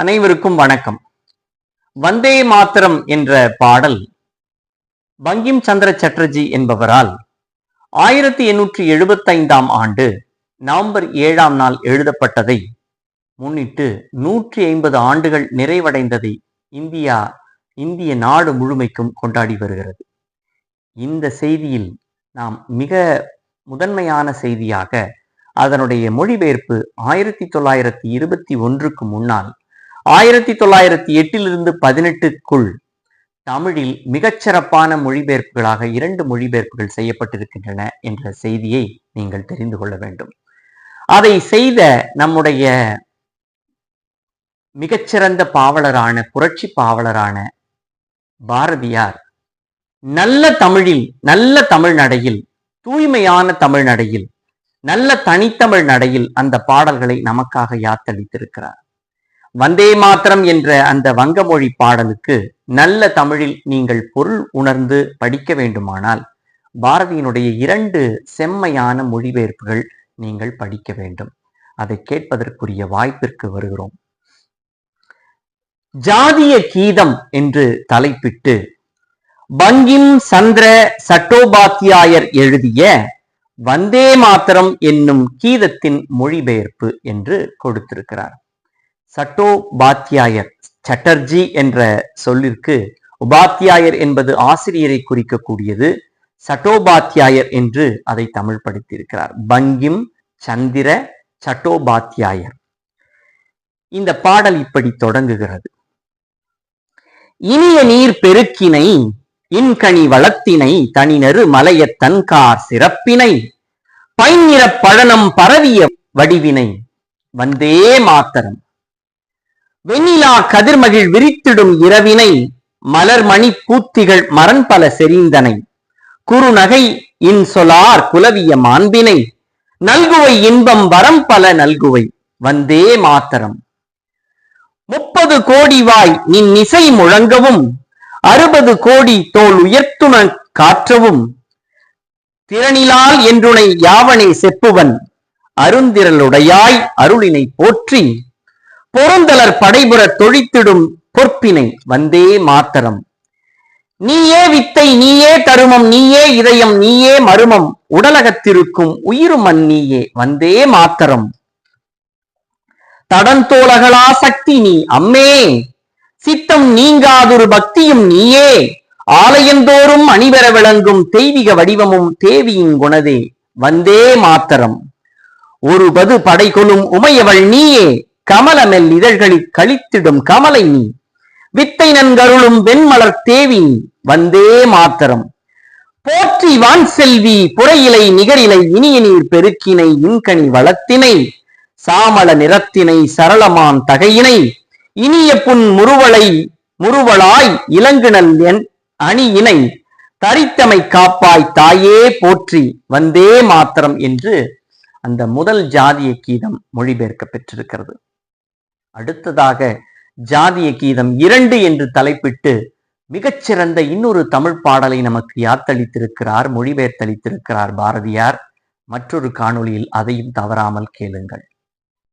அனைவருக்கும் வணக்கம். வந்தே மாத்திரம் என்ற பாடல் பங்கிம் சந்திர சட்டர்ஜி என்பவரால் ஆயிரத்தி எண்ணூற்றி எழுபத்தைந்தாம் ஆண்டு நவம்பர் ஏழாம் நாள் எழுதப்பட்டதை முன்னிட்டு நூற்றி ஐம்பது ஆண்டுகள் நிறைவடைந்ததை இந்தியா இந்திய நாடு முழுமைக்கும் கொண்டாடி வருகிறது. இந்த செய்தியில் நாம் மிக முதன்மையான செய்தியாக அதனுடைய மொழிபெயர்ப்பு ஆயிரத்தி தொள்ளாயிரத்தி இருபத்தி ஒன்றுக்கு முன்னால் ஆயிரத்தி தொள்ளாயிரத்தி எட்டிலிருந்து பதினெட்டுக்குள் தமிழில் மிகச்சிறப்பான மொழிபெயர்ப்புகளாக இரண்டு மொழிபெயர்ப்புகள் செய்யப்பட்டிருக்கின்றன என்ற செய்தியை நீங்கள் தெரிந்து கொள்ள வேண்டும். அதை செய்த நம்முடைய மிகச்சிறந்த பாவலரான புரட்சி பாவலரான பாரதியார் நல்ல தமிழில் நல்ல தமிழ் நடையில் தூய்மையான தமிழ் நடையில் நல்ல தனித்தமிழ் நடையில் அந்த பாடல்களை நமக்காக யாத்தளித்திருக்கிறார். வந்தே மாத்திரம் என்ற அந்த வங்கமொழி பாடலுக்கு நல்ல தமிழில் நீங்கள் பொருள் உணர்ந்து படிக்க வேண்டுமானால் பாரதியினுடைய இரண்டு செம்மையான மொழிபெயர்ப்புகள் நீங்கள் படிக்க வேண்டும். அதை கேட்பதற்குரிய வாய்ப்பிற்கு வருகிறோம். ஜாதிய கீதம் என்று தலைப்பிட்டு பங்கிம் சந்திர சட்டோபாத்தியாயர் எழுதிய வந்தே மாத்திரம் என்னும் கீதத்தின் மொழிபெயர்ப்பு என்று கொடுத்திருக்கிறார். சட்டோபாத்தியாயர் சட்டர்ஜி என்ற சொல்லிற்கு உபாத்தியாயர் என்பது ஆசிரியரை குறிக்கக்கூடியது சட்டோபாத்தியாயர் என்று அதை தமிழ் படித்திருக்கிறார். பங்கிம் சந்திர சட்டோபாத்தியாயர் இந்த பாடல் இப்படி தொடங்குகிறது. இனிய நீர் பெருக்கினை இன்கனி வளத்தினை தனிநறு மலைய தன்கார் சிறப்பினை பைநிற பழனம் பரவிய வடிவினை வந்தே மாத்தரம். வெண்ணிலா கதிர்மகிழ் விரித்திடும் இரவினை மலர்மணி பூத்திகள் மரண் பல செறிந்தனை. குறுநகை இன்சொலார் குலவிய மாண்பினை. நல்குவை இன்பம் வரம் பல நல்குவை வந்தே மாத்தரம். முப்பது கோடி வாய் நின் இசை முழங்கவும் அறுபது கோடி தோல் உயர்த்துண காற்றவும். திறனிலால் என்றுனை யாவனை செப்புவன் அருந்திரலுடையாய் அருளினை போற்றி. பொருந்தலர் படைபுற தொழித்திடும் பொற்பினை வந்தே மாத்தரம். நீயே வித்தை நீயே தருமம் நீயே இதயம் நீயே மருமம் உடலகத்திருக்கும் உயிருமன் நீயே வந்தே மாத்தரம். தடந்தோலகளா சக்தி நீ அம்மே. சித்தம் நீங்காதொரு பக்தியும் நீயே. ஆலயந்தோறும் அணிவர விளங்கும் தெய்வீக வடிவமும் தேவியின் குணதே வந்தே மாத்தரம். ஒரு பது படை படைகொளும் உமையவள் நீயே. கமலமெல் இதழ்களில் கழித்திடும் கமலை நீ. வித்தை நன்கருளும் வெண்மலர் தேவி நீ. வந்தே மாத்தரம். போற்றி வான் செல்வி புறையிலை நிகரிலை இனிய நீர் பெருக்கினை இன்கனி வளத்தினை. சாமள நிறத்தினை சரளமான் தகையினை. இனிய புன் முருவளை முருவளாய் இளங்குனல் என் அணியினை. தரித்தமை காப்பாய் தாயே போற்றி வந்தே மாத்திரம் என்று அந்த முதல் ஜாதிய கீதம் மொழிபெயர்க்க பெற்றிருக்கிறது அடுத்ததாக ஜாதிய கீதம் இரண்டு என்று தலைப்பிட்டு மிகச்சிறந்த இன்னொரு தமிழ் பாடலை நமக்கு யாத்தளித்திருக்கிறார் மொழிபெயர்த்தளித்திருக்கிறார் பாரதியார்? மற்றொரு காணொளியில் அதையும் தவறாமல் கேளுங்கள்.